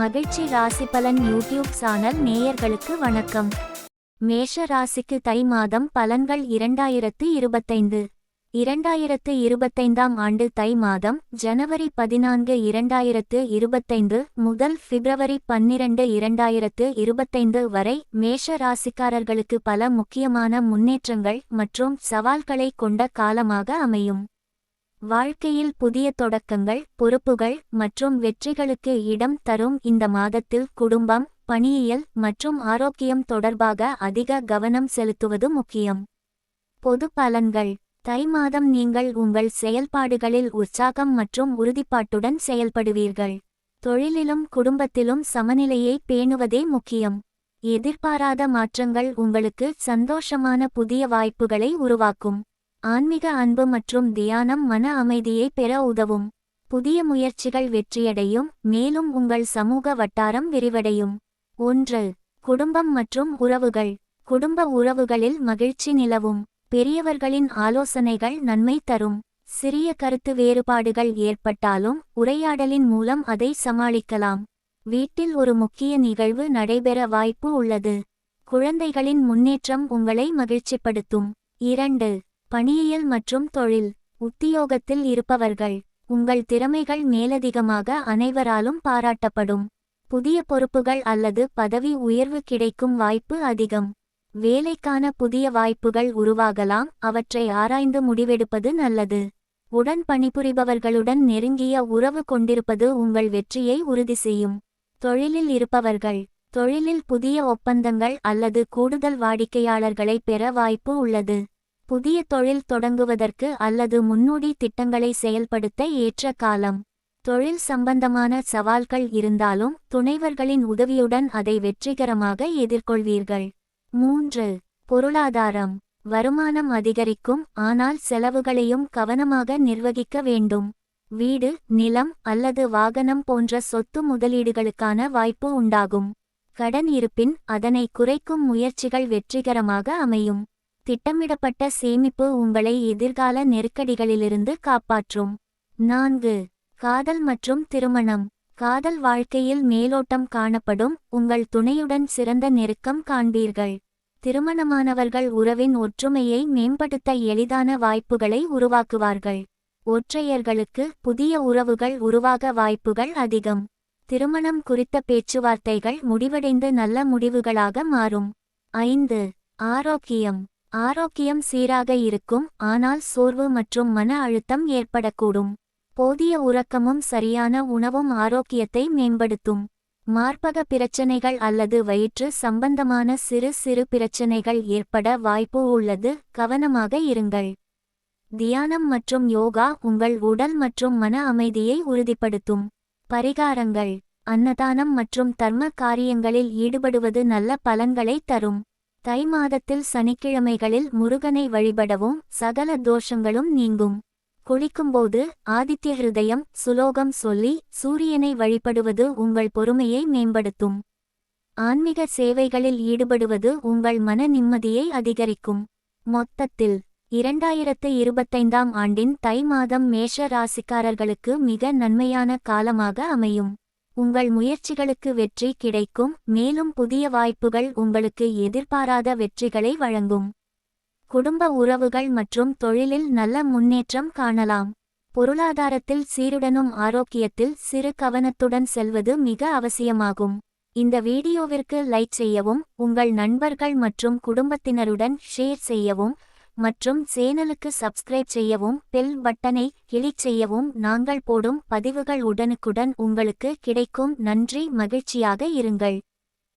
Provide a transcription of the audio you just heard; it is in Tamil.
மகிழ்ச்சி ராசி பலன் யூடியூப் சேனல் நேயர்களுக்கு வணக்கம். மேஷ ராசிக்கு தை மாதம் பலன்கள் இரண்டாயிரத்து இருபத்தைந்து. இரண்டாயிரத்து இருபத்தைந்தாம் ஆண்டு தை மாதம் ஜனவரி பதினான்கு இரண்டாயிரத்து இருபத்தைந்து முதல் பிப்ரவரி பன்னிரண்டு இரண்டாயிரத்து இருபத்தைந்து வரை மேஷ ராசிக்காரர்களுக்கு பல முக்கியமான முன்னேற்றங்கள் மற்றும் சவால்களை கொண்ட காலமாக அமையும். வாழ்க்கையில் புதிய தொடக்கங்கள் பொறுப்புகள் மற்றும் வெற்றிகளுக்கு இடம் தரும் இந்த மாதத்தில் குடும்பம் பணியியல் மற்றும் ஆரோக்கியம் தொடர்பாக அதிக கவனம் செலுத்துவது முக்கியம். பொது பலன்கள். தை மாதம் நீங்கள் உங்கள் செயல்பாடுகளில் உற்சாகம் மற்றும் உறுதிப்பாட்டுடன் செயல்படுவீர்கள். தொழிலிலும் குடும்பத்திலும் சமநிலையை பேணுவதே முக்கியம். எதிர்பாராத மாற்றங்கள் உங்களுக்கு சந்தோஷமான புதிய வாய்ப்புகளை உருவாக்கும். ஆன்மீக அன்பு மற்றும் தியானம் மன அமைதியை பெற உதவும். புதிய முயற்சிகள் வெற்றியடையும் மேலும் உங்கள் சமூக வட்டாரம் விரிவடையும். ஒன்று குடும்பம் மற்றும் உறவுகள். குடும்ப உறவுகளில் மகிழ்ச்சி நிலவும். பெரியவர்களின் ஆலோசனைகள் நன்மை தரும். சிறிய கருத்து வேறுபாடுகள் ஏற்பட்டாலும் உரையாடலின் மூலம் அதை சமாளிக்கலாம். வீட்டில் ஒரு முக்கிய நிகழ்வு நடைபெற வாய்ப்பு உள்ளது. குழந்தைகளின் முன்னேற்றம் உங்களை மகிழ்ச்சிப்படுத்தும். இரண்டு பணியியல் மற்றும் தொழில் உத்தியோகத்தில் இருப்பவர்கள் உங்கள் திறமைகள் மேலதிகமாக அனைவராலும் பாராட்டப்படும். புதிய பொறுப்புகள் அல்லது பதவி உயர்வு கிடைக்கும் வாய்ப்பு அதிகம். வேலைக்கான புதிய வாய்ப்புகள் உருவாகலாம் அவற்றை ஆராய்ந்து முடிவெடுப்பது நல்லது. உடன் பணிபுரிபவர்களுடன் நெருங்கிய உறவு கொண்டிருப்பது உங்கள் வெற்றியை உறுதி செய்யும். தொழிலில் இருப்பவர்கள் தொழிலில் புதிய ஒப்பந்தங்கள் அல்லது கூடுதல் வாடிக்கையாளர்களை பெற வாய்ப்பு உள்ளது. புதிய தொழில் தொடங்குவதற்கு அல்லது முன்னோடி திட்டங்களை செயல்படுத்த ஏற்ற காலம். தொழில் சம்பந்தமான சவால்கள் இருந்தாலும் துணைவர்களின் உதவியுடன் அதை வெற்றிகரமாக எதிர்கொள்வீர்கள். மூன்று பொருளாதாரம். வருமானம் அதிகரிக்கும் ஆனால் செலவுகளையும் கவனமாக நிர்வகிக்க வேண்டும். வீடு நிலம் அல்லது வாகனம் போன்ற சொத்து முதலீடுகளுக்கான வாய்ப்பு உண்டாகும். கடன் இருப்பின் அதனை குறைக்கும் முயற்சிகள் வெற்றிகரமாக அமையும். திட்டமிடப்பட்ட சேமிப்பு உங்களை எதிர்கால நெருக்கடிகளிலிருந்து காப்பாற்றும். நான்கு காதல் மற்றும் திருமணம். காதல் வாழ்க்கையில் மேலோட்டம் காணப்படும் உங்கள் துணையுடன் சிறந்த நெருக்கம் காண்பீர்கள். திருமணமானவர்கள் உறவின் ஒற்றுமையை மேம்படுத்த எளிதான வாய்ப்புகளை உருவாக்குவார்கள். ஒற்றையர்களுக்கு புதிய உறவுகள் உருவாக வாய்ப்புகள் அதிகம். திருமணம் குறித்த பேச்சுவார்த்தைகள் முடிவடைந்து நல்ல முடிவுகளாக மாறும். ஐந்து ஆரோக்கியம். ஆரோக்கியம் சீராக இருக்கும் ஆனால் சோர்வு மற்றும் மன அழுத்தம் ஏற்படக்கூடும். போதிய உறக்கமும் சரியான உணவும் ஆரோக்கியத்தை மேம்படுத்தும். மார்பக பிரச்சனைகள் அல்லது வயிற்று சம்பந்தமான சிறு சிறு பிரச்சனைகள் ஏற்பட வாய்ப்பு உள்ளது கவனமாக இருங்கள். தியானம் மற்றும் யோகா உங்கள் உடல் மற்றும் மன அமைதியை உறுதிப்படுத்தும். பரிகாரங்கள் அன்னதானம் மற்றும் தர்ம காரியங்களில் ஈடுபடுவது நல்ல பலன்களை தரும். தை மாதத்தில் சனிக்கிழமைகளில் முருகனை வழிபடவும் சகல தோஷங்களும் நீங்கும். குளிக்கும்போது ஆதித்ய ஹிருதயம் சுலோகம் சொல்லி சூரியனை வழிபடுவது உங்கள் பொறுமையை மேம்படுத்தும். ஆன்மீக சேவைகளில் ஈடுபடுவது உங்கள் மன நிம்மதியை அதிகரிக்கும். மொத்தத்தில் இரண்டாயிரத்து இருபத்தைந்தாம் ஆண்டின் தை மாதம் மேஷ ராசிக்காரர்களுக்கு மிக நன்மையான காலமாக அமையும். உங்கள் முயற்சிகளுக்கு வெற்றி கிடைக்கும் மேலும் புதிய வாய்ப்புகள் உங்களுக்கு எதிர்பாராத வெற்றிகளை வழங்கும். குடும்ப உறவுகள் மற்றும் தொழிலில் நல்ல முன்னேற்றம் காணலாம். பொருளாதாரத்தில் சீருடனும் ஆரோக்கியத்தில் சிறு கவனத்துடன் செல்வது மிக அவசியமாகும். இந்த வீடியோவிற்கு லைக் செய்யவும் உங்கள் நண்பர்கள் மற்றும் குடும்பத்தினருடன் ஷேர் செய்யவும் மற்றும் சேனலுக்கு சப்ஸ்கிரைப் செய்யவும் பெல் பட்டனை கிளிக் செய்யவும் நாங்கள் போடும் பதிவுகள் உடனுக்குடன் உங்களுக்கு கிடைக்கும். நன்றி மகிழ்ச்சியாக இருங்கள்.